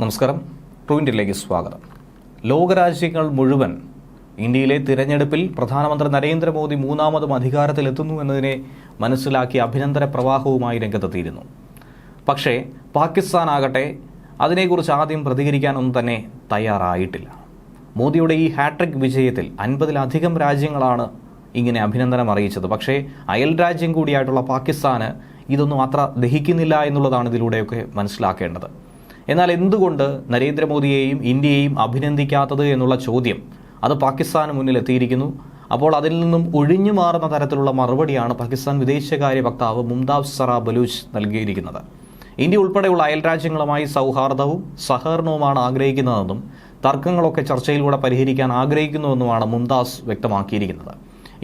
നമസ്കാരം. ട്രൂവിന്റിലേക്ക് സ്വാഗതം. ലോകരാജ്യങ്ങൾ മുഴുവൻ ഇന്ത്യയിലെ തിരഞ്ഞെടുപ്പിൽ പ്രധാനമന്ത്രി നരേന്ദ്രമോദി മൂന്നാമതും അധികാരത്തിലെത്തുന്നു എന്നതിനെ മനസ്സിലാക്കി അഭിനന്ദന പ്രവാഹവുമായി രംഗത്തെത്തിയിരുന്നു. പക്ഷേ പാകിസ്ഥാനാകട്ടെ അതിനെക്കുറിച്ച് ആദ്യം പ്രതികരിക്കാനൊന്നും തന്നെ തയ്യാറായിട്ടില്ല. മോദിയുടെ ഈ ഹാട്രിക് വിജയത്തിൽ അൻപതിലധികം രാജ്യങ്ങളാണ് ഇങ്ങനെ അഭിനന്ദനം അറിയിച്ചത്. പക്ഷേ അയൽ രാജ്യം കൂടിയായിട്ടുള്ള പാകിസ്ഥാന് ഇതൊന്നും അത്ര ദഹിക്കുന്നില്ല എന്നുള്ളതാണ് ഇതിലൂടെയൊക്കെ മനസ്സിലാക്കേണ്ടത്. എന്നാൽ എന്തുകൊണ്ട് നരേന്ദ്രമോദിയെയും ഇന്ത്യയെയും അഭിനന്ദിക്കാത്തത് എന്നുള്ള ചോദ്യം അത് പാകിസ്ഥാന് മുന്നിൽ എത്തിയിരിക്കുന്നു. അപ്പോൾ അതിൽ നിന്നും ഒഴിഞ്ഞു മാറുന്ന തരത്തിലുള്ള മറുപടിയാണ് പാകിസ്ഥാൻ വിദേശകാര്യ വക്താവ് മുംതാസ് സറ ബലൂച്ച് നൽകിയിരിക്കുന്നത്. ഇന്ത്യ ഉൾപ്പെടെയുള്ള അയൽരാജ്യങ്ങളുമായി സൗഹാർദ്ദവും സഹകരണവുമാണ് ആഗ്രഹിക്കുന്നതെന്നും തർക്കങ്ങളൊക്കെ ചർച്ചയിലൂടെ പരിഹരിക്കാൻ ആഗ്രഹിക്കുന്നുവെന്നുമാണ് മുംതാസ് വ്യക്തമാക്കിയിരിക്കുന്നത്.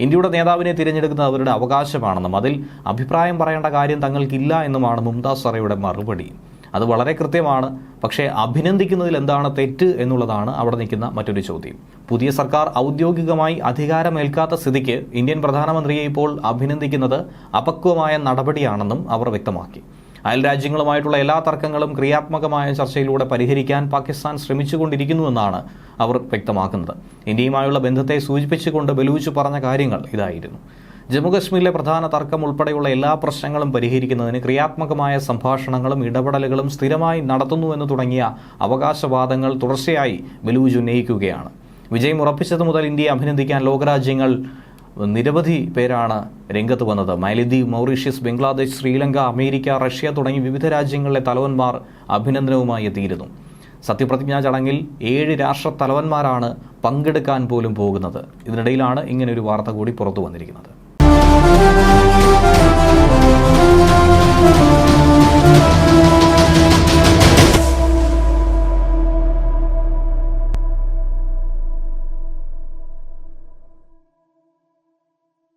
ഇന്ത്യയുടെ നേതാവിനെ തിരഞ്ഞെടുക്കുന്നത് അവരുടെ അവകാശമാണെന്നും അതിൽ അഭിപ്രായം പറയേണ്ട കാര്യം തങ്ങൾക്കില്ല എന്നുമാണ് മുംതാസ് സറയുടെ മറുപടി. അത് വളരെ കൃത്യമാണ്. പക്ഷേ അഭിനന്ദിക്കുന്നതിൽ എന്താണ് തെറ്റ് എന്നുള്ളതാണ് അവിടെ നിൽക്കുന്ന മറ്റൊരു ചോദ്യം. പുതിയ സർക്കാർ ഔദ്യോഗികമായി അധികാരമേൽക്കാത്ത സ്ഥിതിക്ക് ഇന്ത്യൻ പ്രധാനമന്ത്രിയെ ഇപ്പോൾ അഭിനന്ദിക്കുന്നത് അപക്വമായ നടപടിയാണെന്നും അവർ വ്യക്തമാക്കി. അയൽ രാജ്യങ്ങളുമായിട്ടുള്ള എല്ലാ തർക്കങ്ങളും ക്രിയാത്മകമായ ചർച്ചയിലൂടെ പരിഹരിക്കാൻ പാകിസ്ഥാൻ ശ്രമിച്ചുകൊണ്ടിരിക്കുന്നുവെന്നാണ് അവർ വ്യക്തമാക്കുന്നത്. ഇന്ത്യയുമായുള്ള ബന്ധത്തെ സൂചിപ്പിച്ചുകൊണ്ട് ബലൂച്ച് പറഞ്ഞ കാര്യങ്ങൾ ഇതായിരുന്നു. ജമ്മുകശ്മീരിലെ പ്രധാന തർക്കം ഉൾപ്പെടെയുള്ള എല്ലാ പ്രശ്നങ്ങളും പരിഹരിക്കുന്നതിന് ക്രിയാത്മകമായ സംഭാഷണങ്ങളും ഇടപെടലുകളും സ്ഥിരമായി നടത്തുന്നുവെന്ന് തുടങ്ങിയ അവകാശവാദങ്ങൾ തുടർച്ചയായി ബലൂജ് ഉന്നയിക്കുകയാണ്. വിജയം ഉറപ്പിച്ചത് മുതൽ ഇന്ത്യയെ അഭിനന്ദിക്കാൻ ലോകരാജ്യങ്ങൾ നിരവധി പേരാണ് രംഗത്ത് വന്നത്. Malidweep Mauritius Bangladesh Sri Lanka America Russia തുടങ്ങി വിവിധ രാജ്യങ്ങളിലെ തലവന്മാർ അഭിനന്ദനവുമായി എത്തിയിരുന്നു. സത്യപ്രതിജ്ഞാ ചടങ്ങിൽ ഏഴ് രാഷ്ട്ര തലവന്മാരാണ് പങ്കെടുക്കാൻ പോലും പോകുന്നത്. ഇതിനിടയിലാണ് ഇങ്ങനൊരു വാർത്ത കൂടി പുറത്തു വന്നിരിക്കുന്നത്. Thank you.